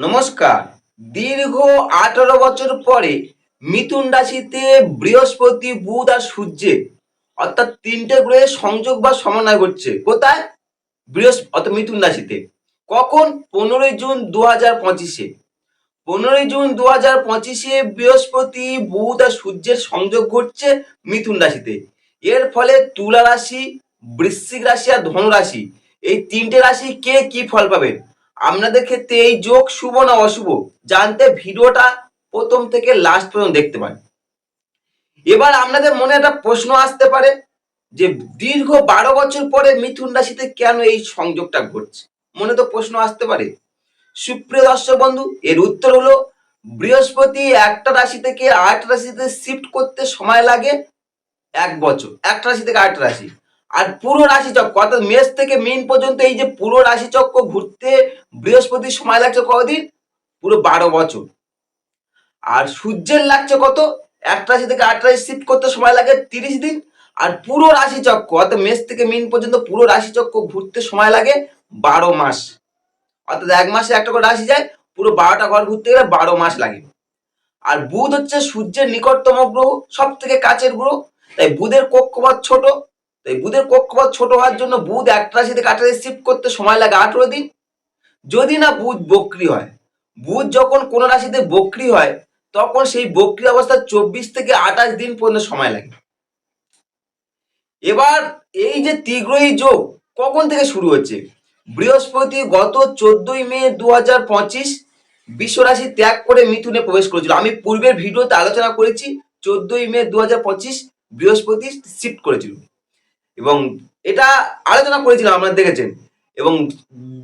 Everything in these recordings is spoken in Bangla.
নমস্কার। দীর্ঘ আঠারো বছর পরে মিথুন রাশিতে বৃহস্পতি, বুধ আর সূর্যের অর্থাৎ তিনটে গ্রহের সংযোগ বা সমন্বয় ঘটছে। কোথায়? বৃহস্পতি মিথুন রাশিতে। কখন? পনেরোই জুন দু হাজার পঁচিশে। পনেরোই জুন দু হাজার পঁচিশে বৃহস্পতি, বুধ আর সূর্যের সংযোগ ঘটছে মিথুন রাশিতে। এর ফলে তুলা রাশি, বৃশ্চিক রাশি আর ধনু রাশি। এই তিনটে রাশি কে কি ফল পাবেন আপনাদের ক্ষেত্রে এই যোগ শুভ না অশুভ? জানতে ভিডিওটা প্রথম থেকে লাস্ট পর্যন্ত দেখতে পারেন। এবার আপনাদের মনে একটা প্রশ্ন আসতে পারে যে দীর্ঘ বারো বছর পরে মিথুন রাশিতে কেন এই সংযোগটা ঘটছে? মনে তো প্রশ্ন আসতে পারে। সুপ্রিয় দর্শক বন্ধু, এর উত্তর হলো বৃহস্পতি একটা রাশি থেকে আট রাশিতে শিফট করতে সময় লাগে এক বছর। একটা রাশি থেকে আট রাশি। আর পুরো রাশি চক্র অর্থাৎ মেষ থেকে মিন পর্যন্ত এই যে পুরো রাশি চক্র ঘুরতে বৃহস্পতির সময় লাগছে কতদিন? পুরো বারো বছর। আর সূর্যের লাগছে কত? এক রাশি থেকে আট রাশি শিফট করতে সময় লাগে তিরিশ দিন। আর পুরো রাশি চক্র অর্থাৎ মেষ থেকে মিন পর্যন্ত পুরো রাশি চক্র ঘুরতে সময় লাগে বারো মাস। অর্থাৎ এক মাসে একটা করে রাশি যায়, পুরো বারোটা ঘর ঘুরতে গেলে বারো মাস লাগে। আর বুধ হচ্ছে সূর্যের নিকটতম গ্রহ সব থেকে কাছের গ্রহ। তাই বুধের কক্ষপথ ছোট তাই বুধের কক্ষপথ ছোট হওয়ার জন্য বুধ একটা রাশি থেকে শিফট করতে সময় লাগে আঠেরো দিন। যদি না বুধ বক্রি হয়, বুধ যখন কোন রাশিতে বক্রি হয়, তখন সেই বক্রি অবস্থা চব্বিশ থেকে আঠাশ দিন পর্যন্ত সময় লাগে। এবার এই যে তীগ্রহী যোগ কখন থেকে শুরু হচ্ছে? বৃহস্পতি গত চোদ্দই মে দু হাজার পঁচিশ বিশ্বরাশি ত্যাগ করে মিথুনে প্রবেশ করেছিল। আমি পূর্বের ভিডিওতে আলোচনা করেছি, চোদ্দই মে দু হাজার পঁচিশ বৃহস্পতি শিফট করেছিল। এবং এটা আলোচনা করেছিলাম, আপনারা দেখেছেন। এবং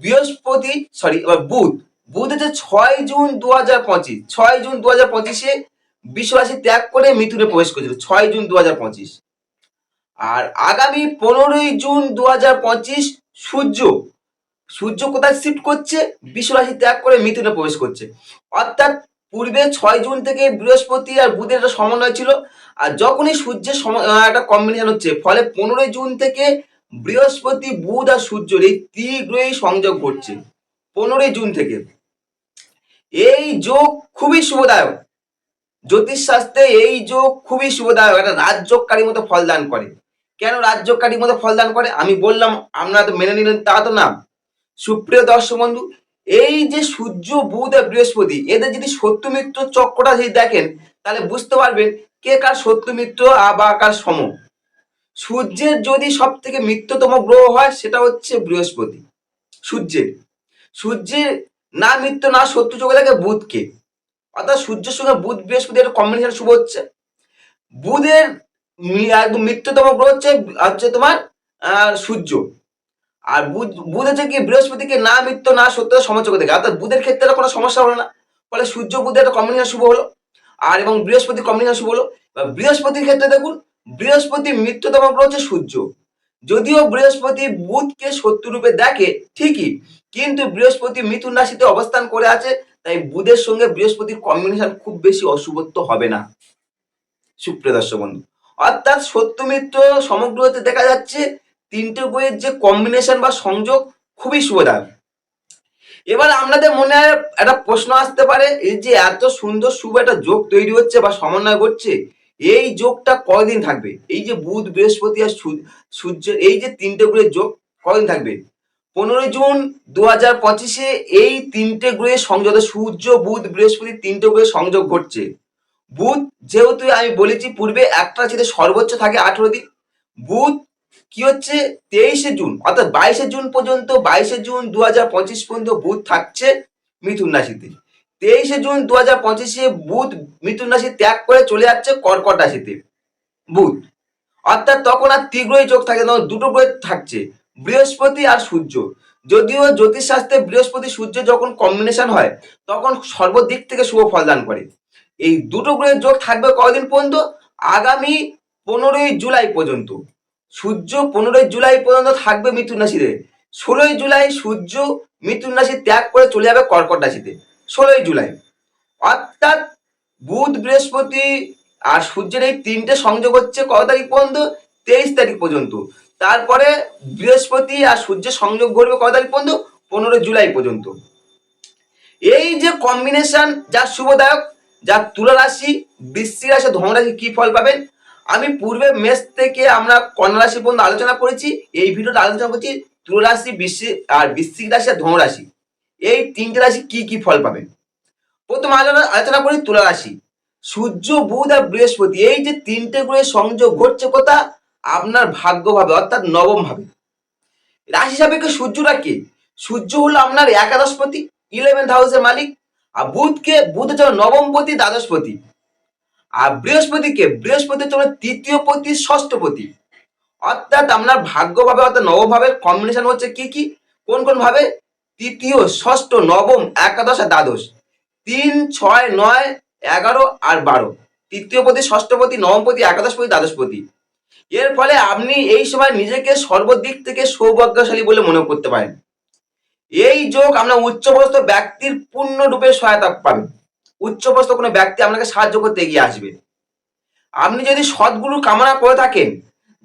বৃহস্পতি সরি বুধ। বুধ হচ্ছে ছয় জুন দু হাজার পঁচিশ। ছয় জুন দু হাজার পঁচিশে বিশ্বরাশি ত্যাগ করে মিথুনে প্রবেশ করেছিল, ছয় জুন দু হাজার পঁচিশ। আর আগামী পনেরোই জুন দু হাজার পঁচিশ সূর্য। সূর্য কোথায় শিফট করছে? বিশ্বরাশি ত্যাগ করে মিথুনে প্রবেশ করছে। অর্থাৎ পূর্বে ছয় জুন থেকে বৃহস্পতি আর বুধের একটা সমন্বয় ছিল, আর যখনই সূর্যের একটা কম্বিনেশন হচ্ছে, ফলে পনেরোই জুন থেকে বৃহস্পতি, বুধ আর সূর্যের এই ত্রিগ্রহী সংযোগ ঘটছে, পনেরোই জুন থেকে। এই যোগ খুবই শুভদায়ক। জ্যোতিষশাস্ত্রে এই যোগ খুবই শুভদায়ক, একটা রাজযোগকারী মতো ফলদান করে। কেন রাজযোগকারী মতো ফলদান করে? আমি বললাম, আপনারা তো মেনে নিলেন, তা তো না। সুপ্রিয় দর্শক বন্ধু এই যে সূর্য, বুধ আর বৃহস্পতি, এদের যদি শত্রু মিত্র চক্রটা যদি দেখেন, তাহলে বুঝতে পারবেন কে কার শত্রু মিত্র বা কার সম। সূর্যের যদি সব থেকে মিত্রতম গ্রহ হয়, সেটা হচ্ছে বৃহস্পতি, সূর্যের। সূর্যের না মিত্র, না শত্রু চোখে লাগে বুধকে। অর্থাৎ সূর্যের সঙ্গে বুধ, বৃহস্পতি একটা কম্বিনেশন শুভ হচ্ছে। বুধের একদম মিত্রতম গ্রহ হচ্ছে হচ্ছে তোমার সূর্য। আর বুধ হচ্ছে কি বৃহস্পতিকে না মিত্র না সত্য সমচক দেখে। অর্থাৎ বুধের ক্ষেত্রে কোনো সমস্যা হলো না। ফলে সূর্য বুধের একটা কম্বিনেশন শুভ হলো। আর এবং বৃহস্পতি কম্বিনেশন শুভ হলো। বৃহস্পতির ক্ষেত্রে দেখুন বৃহস্পতি মিত্রতম গ্রহ হচ্ছে সূর্য। যদিও বৃহস্পতি বুধকে শত্রু রূপে দেখে, ঠিকই, কিন্তু বৃহস্পতি মিথুন রাশিতে অবস্থান করে আছে, তাই বুধের সঙ্গে বৃহস্পতির কম্বিনেশন খুব বেশি অশুভত্ব হবে না। সুপ্রিয় দর্শক বন্ধু, অর্থাৎ সত্য মিত্র সমগ্র হতে দেখা যাচ্ছে তিনটে বইয়ের যে কম্বিনেশন বা সংযোগ খুবই শুভদায়ক এবার আপনাদের মনে একটা প্রশ্ন আসতে পারে, এই যে এত সুন্দর শুভ একটা যোগ তৈরি হচ্ছে বা সমন্বয় করছে এই যোগটা কয়দিন থাকবে? এই যে বুধ, বৃহস্পতি আর সূর্য, এই যে তিনটে গ্রহের যোগ কয়দিন থাকবে? পনেরোই জুন দু হাজার পঁচিশে এই তিনটে গ্রহের সংযোগ সূর্য, বুধ, বৃহস্পতি তিনটে গ্রহের সংযোগ ঘটছে। বুধ, যেহেতু আমি বলেছি পূর্বে একটা রাশিতে সর্বোচ্চ থাকে আঠেরো দিন, বুধ কি হচ্ছে? তেইশে জুন, অর্থাৎ বাইশে জুন পর্যন্ত, বাইশে জুন দু হাজার পঁচিশ পর্যন্ত বুধ থাকছে মিথুন রাশিতে। তেইশে জুন দু হাজার পঁচিশে বুধ মিথুন রাশি ত্যাগ করে চলে যাচ্ছে কর্কট রাশিতে, বুধ। অর্থাৎ তখন আর তীব্রই যোগ থাকে তখন দুটো গ্রহ থাকছে, বৃহস্পতি আর সূর্য। যদিও জ্যোতিষশাস্ত্রে বৃহস্পতি সূর্য যখন কম্বিনেশন হয়, তখন সর্বদিক থেকে শুভ ফলদান করে। এই দুটো গ্রহের যোগ থাকবে কয়দিন পর্যন্ত? আগামী পনেরোই জুলাই পর্যন্ত। সূর্য পনেরোই জুলাই পর্যন্ত থাকবে মিথুন রাশিতে। ষোলোই জুলাই সূর্য মিথুন রাশি ত্যাগ করে চলে যাবে কর্কট রাশিতে, ষোলোই জুলাই। অর্থাৎ বুধ, বৃহস্পতি আর সূর্যের এই তিনটে সংযোগ হচ্ছে কত তারিখ পর্যন্ত? তেইশ তারিখ পর্যন্ত। তারপরে বৃহস্পতি আর সূর্যের সংযোগ ঘটবে কত তারিখ পর্যন্ত? পনেরোই জুলাই পর্যন্ত। এই যে কম্বিনেশন যা শুভদায়ক, যা তুলা রাশি, বৃশ্চিক রাশি ধন রাশি কি ফল পাবেন? আমি পূর্বে মেষ থেকে আমরা কন্যা রাশি পর্যন্ত আলোচনা করেছি, এই ভিডিওটা আলোচনা করছি তুলা রাশি বৃশ্চিক আর বৃশ্চিক রাশি আর ধন রাশি। এই তিনটে রাশি কি কি ফল পাবেন প্রথম আলোচনা আলোচনা করি তুলা রাশি। সূর্য, বুধ আর বৃহস্পতি, এই যে তিনটে গ্রহের সংযোগ ঘটছে কোথা আপনার ভাগ্যভাবে অর্থাৎ নবম ভাবে। রাশি সাপেক্ষে সূর্যটা কে? সূর্য হলো আপনার একাদশপতি ইলেভেন্থ হাউসের মালিক, আর বুধকে বুধ হচ্ছে নবমপতি দ্বাদশপতি আর বৃহস্পতিকে, বৃহস্পতি আপনার তৃতীয় পতি ষষ্ঠপতি অর্থাৎ আপনার ভাগ্যভাবে, অর্থাৎ নবম ভাবের কম্বিনেশন হচ্ছে কি কি? কোন কোন ভাবে? তৃতীয়, ষষ্ঠ, নবম, একাদশ আর দ্বাদশ। তিন, ছয়, নয়, এগারো আর বারো। তৃতীয় পতি ষষ্ঠপতি নবমপতি একাদশপতি দ্বাদশপতি এর ফলে আপনি এই সময় নিজেকে সর্বদিক থেকে সৌভাগ্যশালী বলে মনে করতে পারেন। এই যোগ আপনার উচ্চপদস্থ ব্যক্তির পূর্ণরূপে সহায়তা পাবেন উচ্চপদস্থ কোনো ব্যক্তি আপনাকে সাহায্য করতে এগিয়ে আসবে। আপনি যদি সদ্গুরু কামনা করে থাকেন,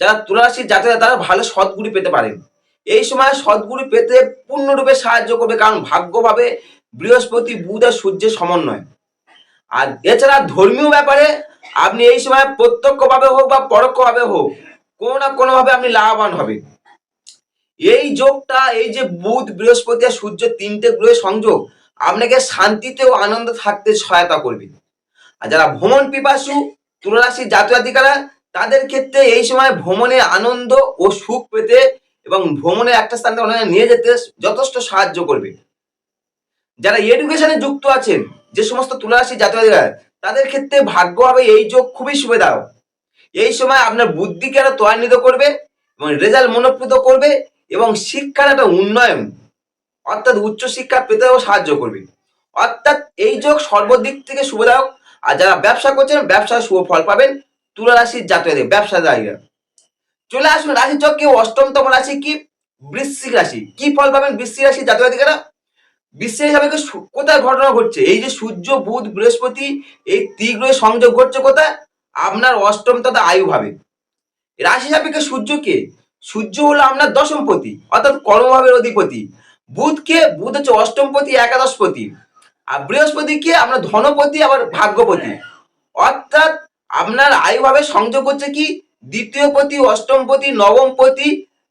যারা তুলারাশির জাতক তারা ভালো সদ্গুরু পেতে পারেন। এই সময় সদ্গুরু পেতে পূর্ণরূপে সাহায্য করবে, কারণ ভাগ্যভাবে বৃহস্পতি, বুধ আর সূর্যের সমন্বয়। আর এছাড়া ধর্মীয় ব্যাপারে আপনি এই সময় প্রত্যক্ষভাবে হোক বা পরোক্ষভাবে হোক, কোনো না কোনোভাবে আপনি লাভবান হবেন। এই যোগটা, এই যে বুধ, বৃহস্পতি আর সূর্য তিনটে গ্রহের সংযোগ আপনাকে শান্তিতে ও আনন্দ থাকতে সহায়তা করবে। আর যারা ভ্রমণ পিপাসু তুলারাশির জাতীয়তারা তাদের ক্ষেত্রে এই সময় ভ্রমণে আনন্দ ও সুখ পেতে এবং ভ্রমণের একটা স্থান থেকে নিয়ে যেতে যথেষ্ট সাহায্য করবে। যারা এডুকেশনে যুক্ত আছেন, যে সমস্ত তুলারাশি জাতীয়তারা তাদের ক্ষেত্রে ভাগ্য হবে এই যোগ খুবই সুবিধাজনক এই সময় আপনার বুদ্ধিকে আরও ত্বরান্বিত করবে এবং রেজাল্ট মনোপ্রীত করবে এবং শিক্ষার একটা উন্নয়ন অর্থাৎ উচ্চশিক্ষা পেতেও সাহায্য করবে। অর্থাৎ এই যোগ সর্বদিক থেকে সুবিধাজনক আর যারা ব্যবসা করছেন, ব্যবসায় শুভ ফল পাবেন তুলা রাশির জাতীয়দের ব্যবসাদারীরা। চলে আসুন রাশি চক্রে অষ্টমতম রাশি কি? বৃশ্চিক রাশি। কি ফল পাবেন বৃশ্চিক রাশির জাতীয়তারা বিশ্বের হিসাবে কোথায় ঘটনা ঘটছে? এই যে সূর্য, বুধ, বৃহস্পতি, এই তীগ্র의 সংযোগ ঘটছে কোথায়? আপনার অষ্টম তথা আয়ু ভাবে। রাশি সাপেক্ষে সূর্যকে সূর্য হলো আপনার দশমপতি অর্থাৎ কর্মভাবের অধিপতি। বুধকে বুধ হচ্ছে অষ্টমপতি, একাদশপতি। আর বৃহস্পতিকে আপনার ধনপতি, আবার ভাগ্যপতি। অর্থাৎ আপনার আয়ুভাবে সংযোগ হচ্ছে কি? দ্বিতীয় পতি অষ্টমপতি, নবমপতি,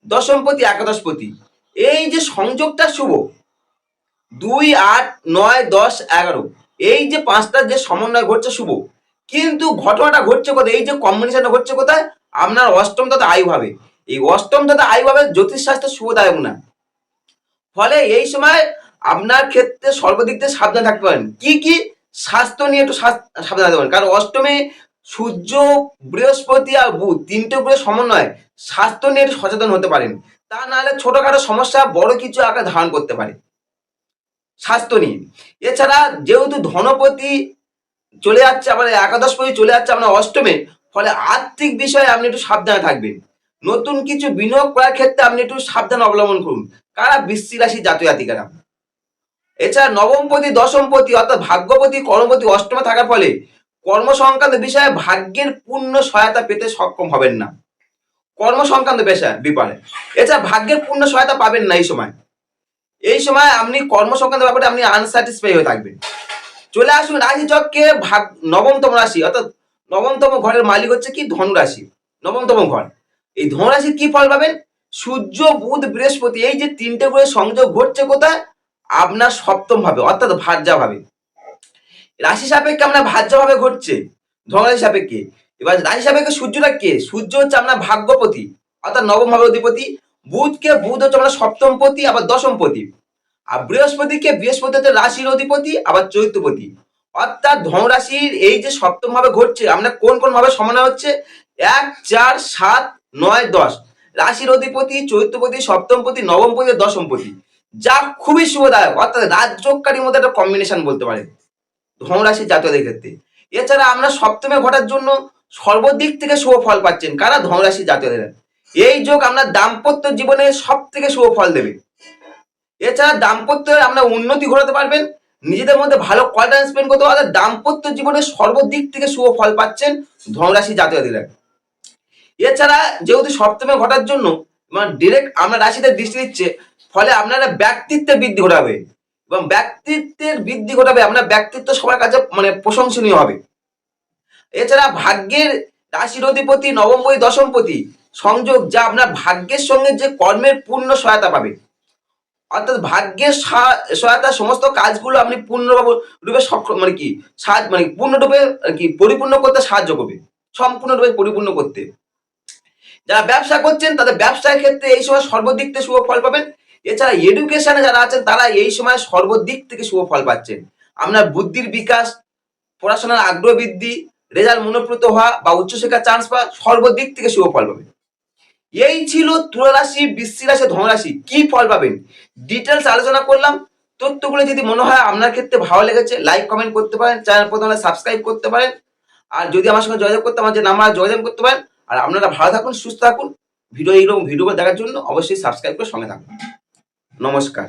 দশমপতি, একাদশপতি। এই যে সংযোগটা শুভ, দুই আট নয় দশ এগারো, এই যে পাঁচটার যে সমন্বয় ঘটছে শুভ। কিন্তু ঘটনাটা ঘটছে কোথায়? এই যে কম্বিনেশনটা ঘটছে কোথায়? আপনার অষ্টম তথা আয়ুভাবে। এই অষ্টম তথা আয়ু ভাবে জ্যোতিষশাস্ত্র শুভদায়ক না। ফলে এই সময় আপনার ক্ষেত্রে সর্বদিক থেকে সাবধান থাকতে পারেন। কি কি? স্বাস্থ্য নিয়ে একটু সাবধান থাকতে পারেন। কারণ অষ্টমে, সূর্য, বৃহস্পতি আর বুধ তিনটে গ্রহ সমন্বয়। স্বাস্থ্য নিয়ে একটু সচেতন হতে পারেন। তা নাহলে ছোটখাটো সমস্যা, বড় কিছু আকার ধারণ করতে পারে। স্বাস্থ্য নিয়ে। এছাড়া যেহেতু ধনপতি চলে যাচ্ছে, আবার একাদশপতি চলে যাচ্ছে, আপনার অষ্টমে, ফলে আর্থিক বিষয়ে আপনি একটু সাবধানে থাকবেন। নতুন কিছু বিনিয়োগ করার ক্ষেত্রে আপনি একটু সাবধান অবলম্বন করুন। কারা বৃশ্চিক রাশি জাতীয় জাতিকারা? এছাড়া নবমপতি, দশমপতি অর্থাৎ ভাগ্যপতি, কর্মপতি অষ্টমে থাকার ফলে কর্ম সংক্রান্ত বিষয়ে ভাগ্যের পূর্ণ সহায়তা পেতে সক্ষম হবেন না। কর্ম সংক্রান্ত বিষয় বিপারে এছাড়া ভাগ্যের পূর্ণ সহায়তা পাবেন না এই সময়। এই সময় আপনি কর্ম সংক্রান্ত ব্যাপারে আপনি আনস্যাটিসফাই হয়ে থাকবেন। চলে আসুন রাশি চক্রে ভাগ নবমতম রাশি, অর্থাৎ নবমতম ঘরের মালিক হচ্ছে কি? ধনু রাশি। নবমতম ঘর। এই ধনুরাশির কি ফল পাবেন? সূর্য, বুধ, বৃহস্পতি, এই যে তিনটে করে সংযোগ ঘটছে কোথায়? আপনার সপ্তম ভাবে অর্থাৎ ভাজ্যা ভাবে রাশি সাপেক্ষে আপনার ভাজ্য ভাবে ঘটছে, ধনরাশি সাপেক্ষে। এবার রাশি সাপেক্ষে সূর্যটা কে? সূর্য হচ্ছে আপনার ভাগ্যপতি, অর্থাৎ নবম ভাবে অধিপতি। বুধকে, বুধ হচ্ছে আপনার সপ্তম পতি আবার দশম পতি আর বৃহস্পতিকে, বৃহস্পতি হচ্ছে রাশির অধিপতি, আবার চৈত্যপতি অর্থাৎ ধনরাশির এই যে সপ্তম ভাবে ঘটছে, আপনার কোন কোন ভাবে সমানা হচ্ছে? এক, চার, সাত নয়, দশ। রাশির অধিপতি, চৈত্যপতি, সপ্তমপতি, নবমপতি, দশমপতি। যা খুবই শুভদায়ক। অর্থাৎ রাজযোগকারীর মধ্যে একটা কম্বিনেশন বলতে পারেন। ধনুরাশির জাতীয়দের ক্ষেত্রে। এছাড়া আমরা সপ্তমে ঘটার জন্য সর্বদিক থেকে শুভ ফল পাচ্ছেন কারা? ধনুরাশির জাতীয়দের। এই যোগ আমরা দাম্পত্য জীবনে সব থেকে শুভ ফল দেবে। এছাড়া দাম্পত্যে আমরা উন্নতি ঘটাতে পারবেন। নিজেদের মধ্যে ভালো কোয়ালিটি স্পেন্ড করতে পারবেন। দাম্পত্য জীবনে সর্বদিক থেকে শুভ ফল পাচ্ছেন ধনুরাশি জাতীয়দের। এছাড়া যেহেতু সপ্তমে ঘটার জন্য মানে ডিরেক্ট আমরা রাশিতে দৃষ্টি দিচ্ছে, ফলে আপনারা ব্যক্তিত্বে বৃদ্ধি ঘটাবে। এবং ব্যক্তিত্বের বৃদ্ধি ঘটাবে, আপনার ব্যক্তিত্ব সবার কাছে মানে প্রশংসনীয় হবে। এছাড়া ভাগ্যের রাশির অধিপতি নবমপতি দশমপতি সংযোগ যা আপনার ভাগ্যের সঙ্গে যে কর্মের পূর্ণ সহায়তা পাবে। অর্থাৎ ভাগ্যের সহায়তা সমস্ত কাজগুলো আপনি পূর্ণভাবে রূপে সক্ষম মানে কি সাহায্য মানে পূর্ণরূপে কি পরিপূর্ণ করতে সাহায্য করবে। সম্পূর্ণরূপে পরিপূর্ণ করতে। যারা ব্যবসা করছেন, তাদের ব্যবসার ক্ষেত্রে এই সময় সর্বদিক থেকে শুভ ফল পাবেন। এছাড়া এডুকেশনে যারা আছেন, তারা এই সময় সর্বদিক থেকে শুভ ফল পাচ্ছেন। আপনার বুদ্ধির বিকাশ, পড়াশোনার আগ্রহ বৃদ্ধি, রেজাল্ট মনোপ্রত হওয়া বা উচ্চশিক্ষার চান্স পাওয়া সর্বদিক থেকে শুভ ফল পাবেন। এই ছিল তুলারাশি, বৃশ্চিক রাশি, ধনরাশি। কি ফল পাবেন? ডিটেলস আলোচনা করলাম। তথ্যগুলো যদি মনে হয় আপনার ক্ষেত্রে ভালো লেগেছে লাইক কমেন্ট করতে পারেন। চ্যানেল প্রথমে সাবস্ক্রাইব করতে পারেন। আর যদি আমার সঙ্গে যোগাযোগ করতে, আমার যে নাম্বার যোগাযোগ করতে পারেন। আর আপনারা ভালো থাকুন, সুস্থ থাকুন। ভিডিও এইরকম, ভিডিও দেখার জন্য অবশ্যই সাবস্ক্রাইব করে সঙ্গে থাকুন। নমস্কার।